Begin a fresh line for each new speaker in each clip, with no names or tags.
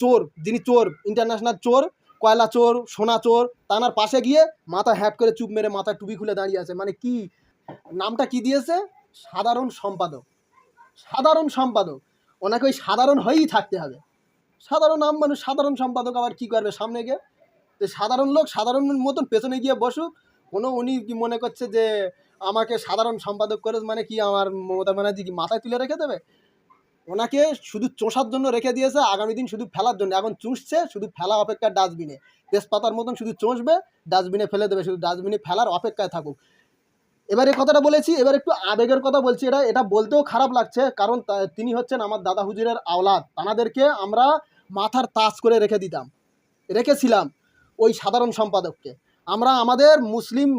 চোর, যিনি চোর ইন্টারন্যাশনাল চোর, কয়লা চোর, সোনা চোর, তানার পাশে গিয়ে মাথা হ্যাপ করে চুপ মেরে মাথা টুপি খুলে দাঁড়িয়ে আছে। মানে কি? নামটা কি দিয়েছে? সাধারণ সম্পাদক। সাধারণ সম্পাদক। ওনাকে ওই সাধারণ হয়েই থাকতে হবে। সাধারণ নাম মানুষ, সাধারণ সম্পাদক আবার কি করবে সামনে গিয়ে? তো সাধারণ লোক সাধারণ মতন পেছনে গিয়ে বসুক। কোনো উনি কি মনে করছে যে, আমাকে সাধারণ সম্পাদক করে মানে কি আমার মমতা ব্যানার্জি কি মাথায় তুলে রেখে দেবে? ওনাকে শুধু চোষার জন্য রেখে দিয়েছে, আগামী দিন শুধু ফেলার জন্য। এখন চুষছে, শুধু ফেলা অপেক্ষা ডাস্টবিনে। তেজপাতার মতন শুধু চষবে, ডাস্টবিনে ফেলে দেবে, শুধু ডাস্টবিনে ফেলার অপেক্ষায় থাকুক। এবার এই কথাটা বলেছি, এবার একটু আবেগের কথা বলছি, এটা এটা বলতেও খারাপ লাগছে, কারণ তিনি হচ্ছেন আমার দাদা হুজুরের আওলাদ। তানাদেরকে আমরা মাথার তাজ করে রেখে দিতাম, রেখেছিলাম ওই সাধারণ সম্পাদককে। আমরা আমাদের মুসলিম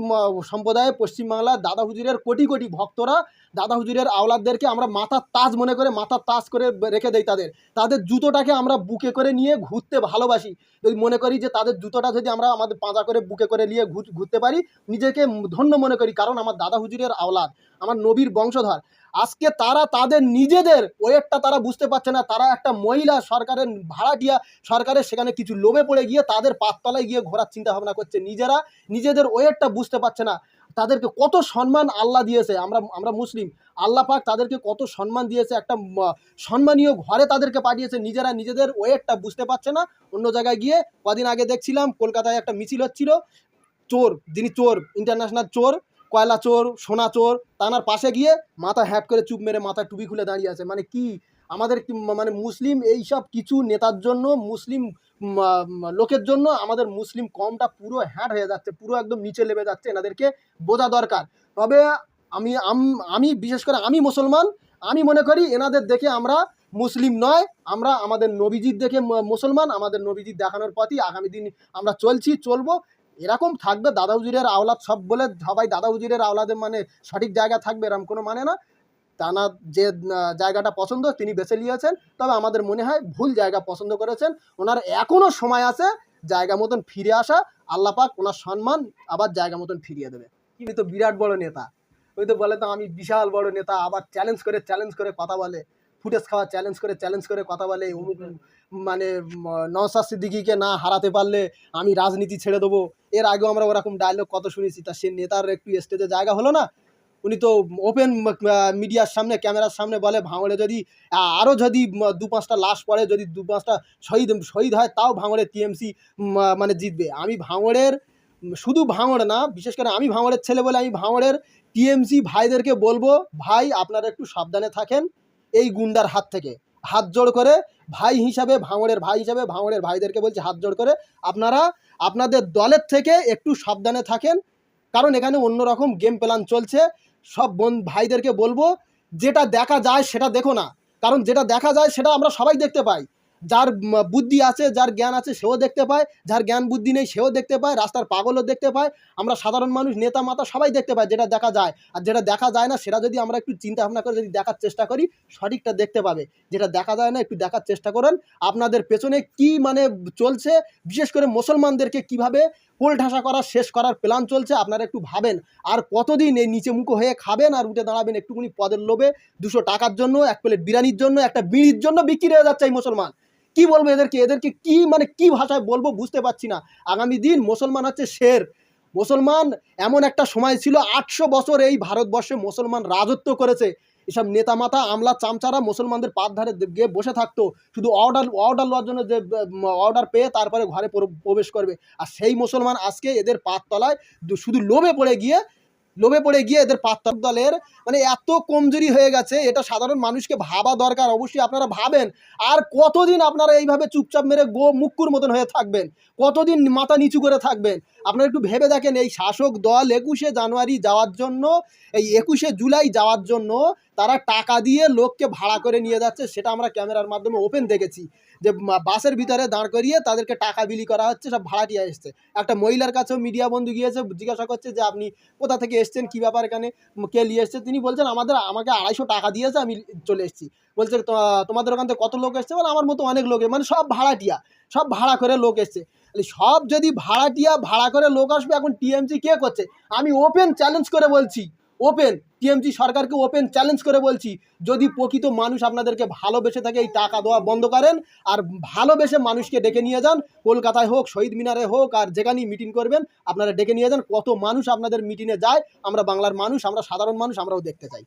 সম্প্রদায়ে পশ্চিমবাংলার দাদা হুজুরের কোটি কোটি ভক্তরা দাদা হুজুরের আওলাদদেরকে আমরা মাথার তাজ মনে করে মাথার তাজ করে রেখে দেই তাদের। তাদের জুতোটাকে আমরা বুকে করে নিয়ে ঘুরতে ভালোবাসি। যদি মনে করি যে তাদের জুতোটা যদি আমরা আমাদের পাঁজা করে বুকে করে নিয়ে ঘুরতে পারি, নিজেকে ধন্য মনে করি, কারণ আমার দাদা হুজুরের আওলাদ, আমার নবীর বংশধর। আজকে তারা তাদের নিজেদের ওয়েটটা তারা বুঝতে পারছে না। তারা একটা মহিলা সরকারের ভাড়াটিয়া সরকারের সেখানে কিছু লোভে পড়ে গিয়ে তাদের পাততলায় গিয়ে ঘোরার চিন্তা ভাবনা করছে। নিজেরা নিজেদের ওয়েটটা বুঝতে পারছে না। তাদেরকে কত সম্মান আল্লাহ দিয়েছে। আমরা আমরা মুসলিম। আল্লাহ পাক তাদেরকে কত সম্মান দিয়েছে। একটা সম্মানীয় ঘরে তাদেরকে পাঠিয়েছে। নিজেরা নিজেদের ওয়েটটা বুঝতে পারছে না। অন্য জায়গায় গিয়ে কদিন আগে দেখছিলাম, কলকাতায় একটা মিছিল হচ্ছিল। চোর, যিনি চোর ইন্টারন্যাশনাল চোর, কয়লা চোর, সোনা চোর, তানার পাশে গিয়ে মাথা হ্যাট করে চুপ মেরে মাথা টুপি খুলে দাঁড়িয়ে আছে। মানে কি আমাদের মানে মুসলিম এই সব কিছু নেতার জন্য, মুসলিম লোকের জন্য আমাদের মুসলিম কমটা পুরো হ্যাট হয়ে যাচ্ছে, পুরো একদম নিচে নেমে যাচ্ছে এনাদেরকে বোঝা দরকার। তবে আমি আমি বিশেষ করে আমি মুসলমান, আমি মনে করি এনাদের দেখে আমরা মুসলিম নয়, আমরা আমাদের নবীজির দেখে মুসলমান, আমাদের নবীজির দেখানোর পথই আগামী দিন আমরা চলছি, চলবো। এরকম থাকবে দাদা হুজুরের আওলাদ সব বলে, সবাই দাদা হুজুরের আওলাদের মানে সঠিক জায়গা থাকবে এরকম কোনো মানে না। তানার যে জায়গাটা পছন্দ তিনি বেছে নিয়েছেন। তবে আমাদের মনে হয় ভুল জায়গা পছন্দ করেছেন। ওনার এখনও সময় আছে জায়গা মতন ফিরে আসা। আল্লাহ পাক ওনার সম্মান আবার জায়গা মতন ফিরিয়ে দেবে। তিনি তো বিরাট বড় নেতা। ওই তো বলে তো আমি বিশাল বড় নেতা, আবার চ্যালেঞ্জ করে চ্যালেঞ্জ করে কথা বলে। ফুটেজ খাওয়া চ্যালেঞ্জ করে চ্যালেঞ্জ করে কথা বলে। মানে নওসাদ সিদ্দিকিকে না হারাতে পারলে আমি রাজনীতি ছেড়ে দেবো। এর আগেও আমরা ওরকম ডায়লগ কত শুনেছি, তা সে নেতার একটু স্টেজে জায়গা হলো না। উনি তো ওপেন মিডিয়ার সামনে ক্যামেরার সামনে বলে, ভাঙড়ে যদি আরও যদি দু পাঁচটা লাশ পড়ে, যদি দু পাঁচটা শহীদ শহীদ হয়, তাও ভাঙড়ে টিএমসি মানে জিতবে। আমি ভাঙড়ের, শুধু ভাঙড় না, বিশেষ করে আমি ভাঙড়ের ছেলে বলে আমি ভাঙড়ের টিএমসি ভাইদেরকে বলব, ভাই, আপনারা একটু সাবধানে থাকেন এই গুন্ডার হাত থেকে। হাত জোড় করে ভাই হিসাবে ভাঙড়ের ভাই হিসাবে ভাঙড়ের ভাইদেরকে বলছি হাত জোড় করে, আপনারা আপনাদের দলের থেকে একটু সাবধানে থাকেন, কারণ এখানে অন্যরকম গেম প্ল্যান চলছে। সব বোন ভাইদেরকে বলব, যেটা দেখা যায় সেটা দেখো না। কারণ যেটা দেখা যায় সেটা আমরা সবাই দেখতে পাই। যার বুদ্ধি আছে, যার জ্ঞান আছে, সেও দেখতে পায়। যার জ্ঞান বুদ্ধি নেই, সেও দেখতে পায়। রাস্তার পাগলও দেখতে পায়। আমরা সাধারণ মানুষ, নেতা, মাতা সবাই দেখতে পাই যেটা দেখা যায়। আর যেটা দেখা যায় না, সেটা যদি আমরা একটু চিন্তা ভাবনা করে যদি দেখার চেষ্টা করি, সঠিকটা দেখতে পাবে। যেটা দেখা যায় না, একটু দেখার চেষ্টা করেন। আপনাদের পেছনে কি মানে চলছে, বিশেষ করে মুসলমানদেরকে কীভাবে কোলঠাসা করা, শেষ করার প্ল্যান চলছে, আপনারা একটু ভাবেন। আর কতদিন এই নিচে মুখো হয়ে খাবেন আর উঠে দাঁড়াবেন একটুখানি পদের লোভে? দুশো টাকার জন্য, এক প্লেট বিরিয়ানির জন্য, একটা বিড়ির জন্য বিক্রি হয়ে যাচ্ছে এই মুসলমান। কি বলব এদেরকে? এদেরকে কি মানে কি ভাষায় বলব বুঝতে পারছি না। আগামী দিন মুসলমান হচ্ছে শের। মুসলমান, এমন একটা সময় ছিল, আটশো বছর এই ভারতবর্ষে মুসলমান রাজত্ব করেছে। এসব নেতা মাথা আমলা, চামচারা মুসলমানদের পাত ধারে গিয়ে বসে থাকতো। শুধু অর্ডার অর্ডার লওয়ার জন্য যে অর্ডার পেয়ে তারপরে ঘরে প্রবেশ করবে। আর সেই মুসলমান আজকে এদের পাত তলায় শুধু লোভে পড়ে গিয়ে, লোভে পড়ে গিয়ে এদের পাত্তার দলের মানে এত কমজোরি হয়ে গেছে, এটা সাধারণ মানুষকে ভাবা দরকার, অবশ্যই আপনারা ভাবেন। আর কতদিন আপনারা এইভাবে চুপচাপ মেরে গো মুক্কুর মতন হয়ে থাকবেন? কতদিন মাথা নিচু করে থাকবেন? আপনারা একটু ভেবে দেখেন, এই শাসক দল একুশে জানুয়ারি যাওয়ার জন্য, এই একুশে জুলাই যাওয়ার জন্য তারা টাকা দিয়ে লোককে ভাড়া করে নিয়ে যাচ্ছে, সেটা আমরা ক্যামেরার মাধ্যমে ওপেন দেখেছি। যে বাসের ভিতরে দাঁড় করিয়ে তাদেরকে টাকা বিলি করা হচ্ছে, সব ভাড়াটিয়া এসছে। একটা মহিলার কাছেও মিডিয়া বন্ধু গিয়েছে, জিজ্ঞাসা করছে যে আপনি কোথা থেকে এসছেন, কী ব্যাপার এখানে কে নিয়ে এসছে? তিনি বলছেন, আমাদের, আমাকে আড়াইশো টাকা দিয়েছে, আমি চলে এসেছি। বলছে, "তো- তোমাদের ওখান থেকে কত লোক এসছে? বলে, আমার মতো অনেক লোক মানে সব ভাড়াটিয়া, সব ভাড়া করে লোক এসছে। সব যদি ভাড়াটিয়া ভাড়া করে লোক আসবে, এখন টিএমসি কে করছে? আমি ওপেন চ্যালেঞ্জ করে বলছি ওপেন টিএমজি সরকারকে ওপেন চ্যালেঞ্জ করে বলছি, যদি প্রকৃত মানুষ আপনাদেরকে ভালোবেসে থাকে, এই টাকা দেওয়া বন্ধ করেন আর ভালোবেসে মানুষকে ডেকে নিয়ে যান, কলকাতায় হোক, শহীদ মিনারে হোক, আর যেখানেই মিটিং করবেন, আপনারা ডেকে নিয়ে যান, কত মানুষ আপনাদের মিটিংয়ে যায়, আমরা বাংলার মানুষ, আমরা সাধারণ মানুষ, আমরাও দেখতে চাই।